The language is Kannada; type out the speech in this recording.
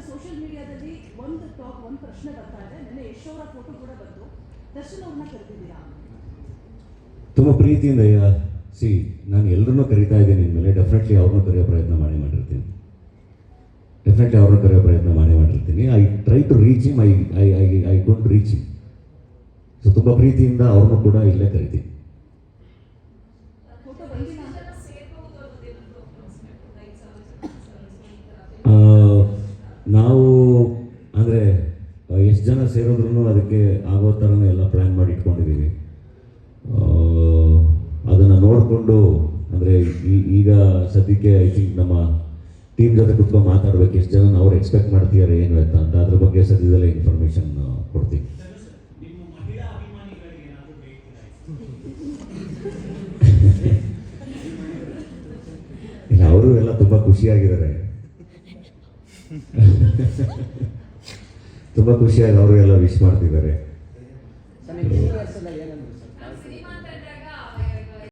ಆದರೆ ಸೋಷಿಯಲ್ ಮೀಡಿಯಾದಲ್ಲಿ ಒಂದು ಟಾಪ್ ಒಂದು ಪ್ರಶ್ನೆ ಬರ್ತಾ ಇದೆ. ನಿನ್ನೆ ಯಶ್ ಅವರ ಫೋಟೋ ಕೂಡ ಬಂತು. ದರ್ಶನ್ ಅವ್ರನ್ನ ಕರೆದಿದ್ದೀರಾ? ತುಂಬ ಪ್ರೀತಿಯಿಂದ ಸಿ ನಾನು ಎಲ್ಲರನ್ನೂ ಕರಿತಾ ಇದ್ದೀನಿ. ಮೇಲೆ ಡೆಫಿನೆಟ್ಲಿ ಅವ್ರನ್ನೂ ಕರೆಯೋ ಪ್ರಯತ್ನ ಮಾಡಿ ಮಾಡಿರ್ತೀನಿ. ಡೆಫಿನೆಟ್ಲಿ ಅವ್ರನ್ನೂ ಕರೆಯೋ ಪ್ರಯತ್ನ ಮಾಡಿ ಮಾಡಿರ್ತೀನಿ. I try to reach him I I I I don't reach him so ತುಂಬ ಪ್ರೀತಿಯಿಂದ ಅವ್ರನ್ನೂ ಕೂಡ ಇಲ್ಲೇ ಕರಿತೀನಿ. ಎಷ್ಟು ಜನ ಸೇರಿದ್ರು ಅದಕ್ಕೆ ಆಗೋ ಥರನೇ ಎಲ್ಲ ಪ್ಲ್ಯಾನ್ ಮಾಡಿ ಇಟ್ಕೊಂಡಿದ್ದೀವಿ ಅದನ್ನು ನೋಡಿಕೊಂಡು, ಅಂದರೆ ಈಗ ಸದ್ಯಕ್ಕೆ ಐ ಥಿಂಕ್ ನಮ್ಮ ಟೀಮ್ ಜೊತೆ ಕುತ್ಕೊಂಡು ಮಾತಾಡ್ಬೇಕು, ಎಷ್ಟು ಜನ ಅವ್ರು ಎಕ್ಸ್ಪೆಕ್ಟ್ ಮಾಡ್ತಿದ್ದಾರೆ ಏನು ಅಂತ ಅಂತ ಅದ್ರ ಬಗ್ಗೆ ಸದ್ಯದಲ್ಲೇ ಇನ್ಫಾರ್ಮೇಷನ್ ಬೇಕಿದೆ ಇಲ್ಲ, ಅವರು ಎಲ್ಲ ತುಂಬ ಖುಷಿಯಾಗಿದ್ದಾರೆ. ತುಂಬ ಖುಷಿಯಾಗಿ ಅವರು ಎಲ್ಲ ವಿಶ್ ಮಾಡ್ತಿದ್ದಾರೆ